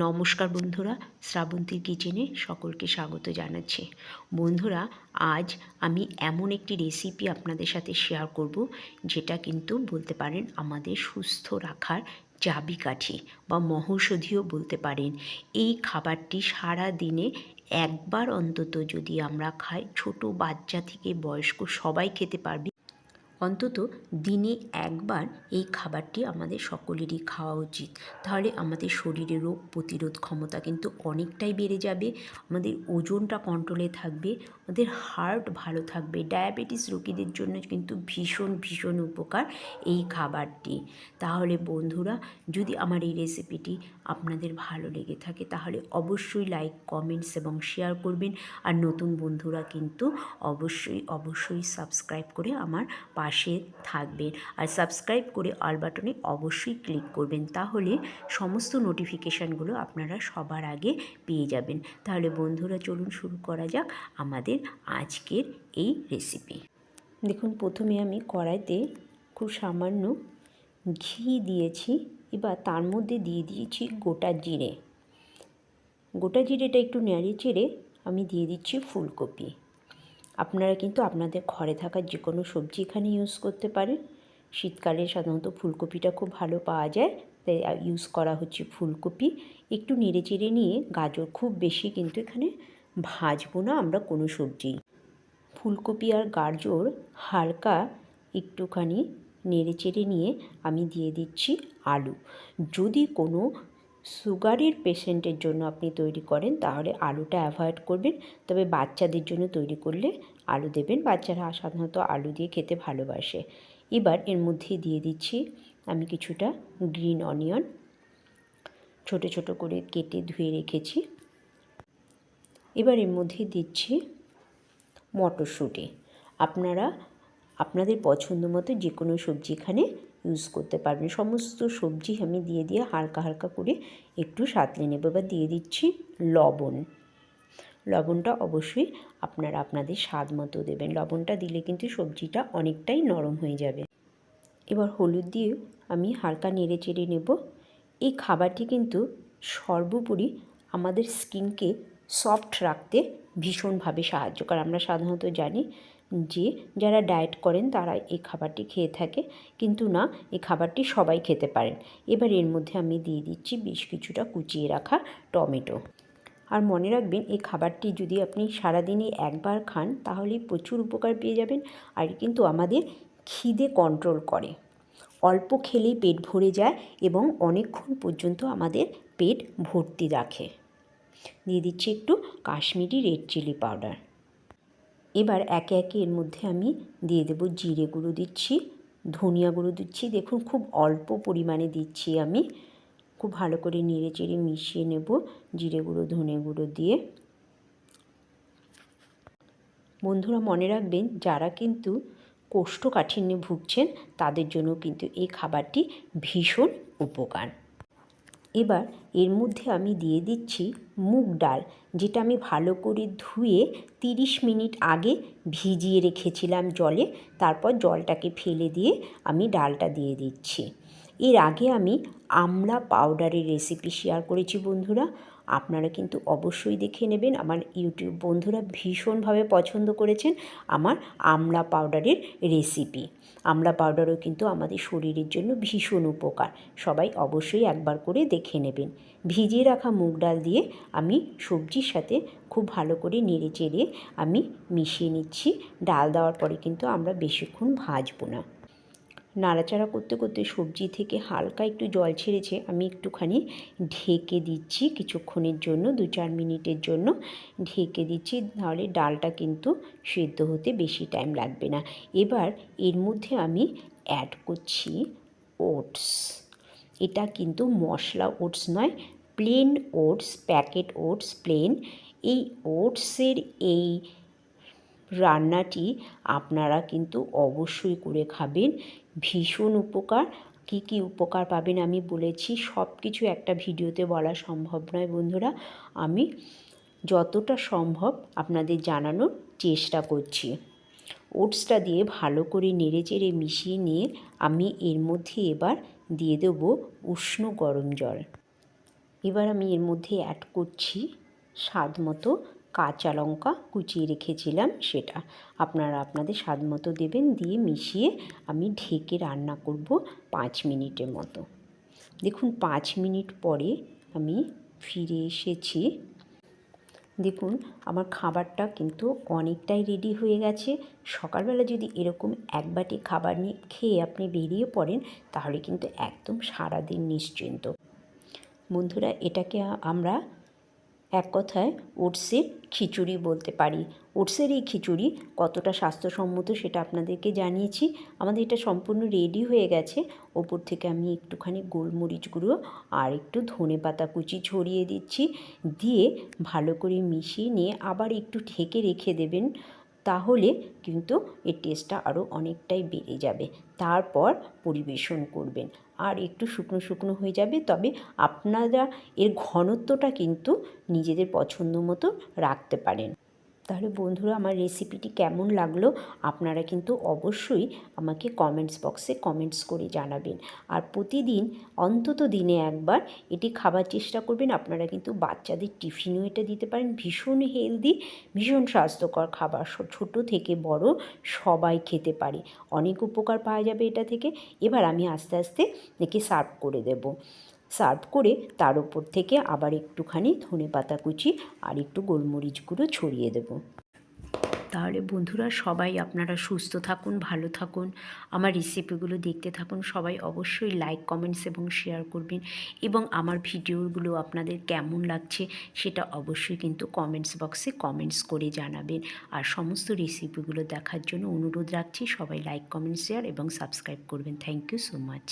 নমস্কার বন্ধুরা, শ্রাবন্তীর কিচেনে সকলকে স্বাগত জানাচ্ছি। বন্ধুরা, আজ আমি এমন একটি রেসিপি আপনাদের সাথে শেয়ার করব, যেটা কিন্তু বলতে পারেন আমাদের সুস্থ রাখার চাবিকাঠি বা মহৌষধিও বলতে পারেন। এই খাবারটি সারা দিনে একবার অন্তত যদি আমরা খাই, ছোট বাচ্চা থেকে বয়স্ক সবাই খেতে পারবে। অন্তত দিনে একবার এই খাবারটি আমাদের সকলেরই খাওয়া উচিত। তাহলে আমাদের শরীরে রোগ প্রতিরোধ ক্ষমতা কিন্তু অনেকটাই বেড়ে যাবে, আমাদের ওজনটা কন্ট্রোলে থাকবে, আমাদের হার্ট ভালো থাকবে ডায়াবেটিস রোগীদের জন্য কিন্তু ভীষণ ভীষণ উপকার এই খাবারটি। তাহলে বন্ধুরা, যদি আমার এই রেসিপিটি আপনাদের ভালো লেগে থাকে, তাহলে অবশ্যই লাইক কমেন্টস এবং শেয়ার করবেন। আর নতুন বন্ধুরা কিন্তু অবশ্যই অবশ্যই সাবস্ক্রাইব করে আমার পাশে থাকবেন আর সাবস্ক্রাইব করে অল বাটনে অবশ্যই ক্লিক করবেন তাহলে সমস্ত নোটিফিকেশানগুলো আপনারা সবার আগে পেয়ে যাবেন। তাহলে বন্ধুরা চলুন শুরু করা যাক আমাদের আজকের এই রেসিপি দেখুন প্রথমে আমি কড়াইতে খুব সামান্য ঘি দিয়েছি, এবার তার মধ্যে দিয়ে দিয়েছি গোটা জিরে। গোটা জিরেটা একটু নেড়ে চেড়ে আমি দিয়ে দিচ্ছি ফুলকপি। আপনারা কিন্তু আপনাদের ঘরে থাকা যে কোনো সবজি এখানে ইউজ করতে পারেন। শীতকালে সাধারণত ফুলকপিটা খুব ভালো পাওয়া যায়, তাই ইউজ করা হচ্ছে ফুলকপি। একটু নেড়ে চেড়ে নিয়ে গাজর খুব বেশি কিন্তু এখানে ভাজবো না আমরা কোনো সবজি ফুলকপি আর গাজর হালকা একটুখানি নেড়ে চেড়ে নিয়ে আমি দিয়ে দিচ্ছি আলু। যদি কোনো সুগারের পেশেন্টের জন্য আপনি তৈরি করেন, তাহলে আলুটা অ্যাভয়েড করবেন। তবে বাচ্চাদের জন্য তৈরি করলে আলু দেবেন। বাচ্চারা সাধারণত আলু দিয়ে খেতে ভালোবাসে। এবার এর মধ্যে দিয়ে দিচ্ছি আমি কিছুটা গ্রিন অনিয়ন। ছোট ছোট করে কেটে ধুয়ে রেখেছি। এবার এর মধ্যে দিচ্ছি মটরশুঁটি। আপনারা, আপনাদের পছন্দ মতো যে কোনো সবজি এখানে ইউজ করতে পারবেন সমস্ত সবজি আমি দিয়ে দিয়ে হালকা হালকা করে একটু সাঁতলে নেব। এবার দিয়ে দিচ্ছি লবণ। লবণটা অবশ্যই আপনারা আপনাদের স্বাদ মতো দেবেন। লবণটা দিলে কিন্তু সবজিটা অনেকটাই নরম হয়ে যাবে। এবার হলুদ দিয়ে আমি হালকা নেড়ে চেড়ে নেব। এই খাবারটি কিন্তু সর্বোপরি আমাদের স্কিনকে সফট রাখতে ভীষণভাবে সাহায্য করে। আমরা সাধারণত জানি যে যারা ডায়েট করেন তারা এই খাবারটি খেয়ে থাকে, কিন্তু না, এই খাবারটি সবাই খেতে পারেন। এবার এর মধ্যে আমি দিয়ে দিচ্ছি বেশ কিছুটা কুচিয়ে রাখা টমেটো। আর মনে রাখবেন, এই খাবারটি যদি আপনি সারাদিনে একবার খান তাহলে প্রচুর উপকার পেয়ে যাবেন আর কিন্তু আমাদের খিদে কন্ট্রোল করে। অল্প খেলেই পেট ভরে যায় এবং অনেকক্ষণ পর্যন্ত আমাদের পেট ভর্তি রাখে। দিয়ে দিচ্ছি একটু কাশ্মীরি রেড চিলি পাউডার এবার একে একে এর মধ্যে আমি দিয়ে দেবো জিরে গুঁড়ো দিচ্ছি, ধনিয়া গুঁড়ো দিচ্ছি। দেখুন খুব অল্প পরিমাণে দিচ্ছি আমি। খুব ভালো করে নেড়ে চেড়ে মিশিয়ে নেব জিরে গুঁড়ো, ধনে গুঁড়ো দিয়ে। বন্ধুরা মনে রাখবেন, যারা কিন্তু কোষ্ঠকাঠিন্যে ভুগছেন, তাদের জন্য কিন্তু এই খাবারটি ভীষণ উপকার। এবার এর মধ্যে আমি দিয়ে দিচ্ছি মুগ ডাল, যেটা আমি ভালো করে ধুয়ে তিরিশ মিনিট আগে ভিজিয়ে রেখেছিলাম জলে, তারপর জলটাকে ফেলে দিয়ে আমি ডালটা দিয়ে দিচ্ছি। এর আগে আমি আমলা পাউডারের রেসিপি শেয়ার করেছি বন্ধুরা। আপনারা কিন্তু অবশ্যই দেখে নেবেন। আমার ইউটিউব বন্ধুরা ভীষণভাবে পছন্দ করেছেন আমার আমলা পাউডারের রেসিপি আমলা পাউডারও কিন্তু আমাদের শরীরের জন্য ভীষণ উপকার। সবাই অবশ্যই একবার করে দেখে নেবেন। ভিজিয়ে রাখা মুগ ডাল দিয়ে আমি সবজির সাথে খুব ভালো করে নেড়ে চেড়ে আমি মিশিয়ে নিচ্ছি। ডাল দেওয়ার পরে কিন্তু আমরা বেশিক্ষণ ভাজবো না। নাড়াচাড়া করতে করতে সবজি থেকে হালকা একটু জল ছেড়েছে, আমি একটুখানি ঢেকে দিচ্ছি কিছুক্ষণের জন্য, দু চার মিনিটের জন্য ঢেকে দিচ্ছি তাহলে ডালটা কিন্তু সেদ্ধ হতে বেশি টাইম লাগবে না। এবার এর মধ্যে আমি অ্যাড করছি ওটস এটা কিন্তু মশলা ওটস নয় plain oats packet oats plain এই ওটসের এই রান্নাটি আপনারা কিন্তু অবশ্যই করে খাবেন। ভীষণ উপকার। কি কি উপকার পাবেন আমি বলেছি। সব কিছু একটা ভিডিওতে বলা সম্ভব নয় বন্ধুরা। আমি যতটা সম্ভব আপনাদের জানানোর চেষ্টা করছি। ওটসটা দিয়ে ভালো করে নেড়ে চেড়ে মিশিয়ে নিয়ে আমি এর মধ্যে এবার দিয়ে দেবো উষ্ণ গরম জল। এবার আমি এর মধ্যে অ্যাড করছি স্বাদ মতো কাঁচা লঙ্কা কুচিয়ে রেখেছিলাম সেটা। আপনারা আপনাদের স্বাদ মতো দেবেন, দিয়ে মিশিয়ে আমি ঢেকে রান্না করব পাঁচ মিনিটের মতো। দেখুন, পাঁচ মিনিট পরে আমি ফিরে এসেছি। দেখুন, আমার খাবারটা কিন্তু অনেকটাই রেডি হয়ে গেছে। সকালবেলা যদি এরকম এক বাটি খাবার নিয়ে খেয়ে আপনি বেরিয়ে পড়েন, তাহলে কিন্তু একদম সারাদিন নিশ্চিন্ত। বন্ধুরা, এটাকে আমরা এক কথায় ওটসের খিচুড়ি বলতে পারি। ওটসের এই খিচুড়ি কতটা স্বাস্থ্যসম্মত সেটা আপনাদেরকে জানিয়েছি। আমাদের এটা সম্পূর্ণ রেডি হয়ে গেছে। ওপর থেকে আমি একটুখানি গোলমরিচ গুঁড়ো আর একটু ধনে পাতা কুচি ছড়িয়ে দিচ্ছি। দিয়ে ভালো করে মিশিয়ে নিয়ে আবার একটু ঢেকে রেখে দেবেন। তাহলে কিন্তু এর টেস্টটা আরও অনেকটাই বেড়ে যাবে। তারপর পরিবেশন করবেন। আর একটু শুকনো শুকনো হয়ে যাবে, তবে আপনারা এর ঘনত্বটা কিন্তু নিজেদের পছন্দ মতো রাখতে পারেন। তাহলে বন্ধুরা আমার রেসিপিটি কেমন লাগল আপনারা কিন্তু অবশ্যই আমাকে কমেন্টস বক্সে কমেন্টস করে জানাবেন। আর প্রতিদিন, অন্তত দিনে একবার এটি খাবার চেষ্টা করবেন। আপনারা কিন্তু বাচ্চাদের টিফিনও এটা দিতে পারেন। ভীষণ হেলদি ভীষণ স্বাস্থ্যকর খাবার। ছোট থেকে বড় সবাই খেতে পারে। অনেক উপকার পাওয়া যাবে এটা থেকে। এবার আমি আস্তে আস্তে একে সার্ভ করে দেবো। সার্ভ করে তার উপর থেকে আবার একটুখানি ধনে পাতা কুচি আর একটু গোলমরিচ গুঁড়ো ছড়িয়ে দেবো। তাহলে বন্ধুরা সবাই আপনারা সুস্থ থাকুন, ভালো থাকুন, আমার রেসিপিগুলো দেখতে থাকুন, সবাই অবশ্যই লাইক কমেন্টস এবং শেয়ার করবেন এবং আমার ভিডিওগুলো আপনাদের কেমন লাগছে সেটা অবশ্যই কিন্তু কমেন্টস বক্সে কমেন্টস করে জানাবেন। আর সমস্ত রেসিপিগুলো দেখার জন্য অনুরোধ রাখছি, সবাই লাইক কমেন্ট শেয়ার এবং সাবস্ক্রাইব করবেন। Thank you so much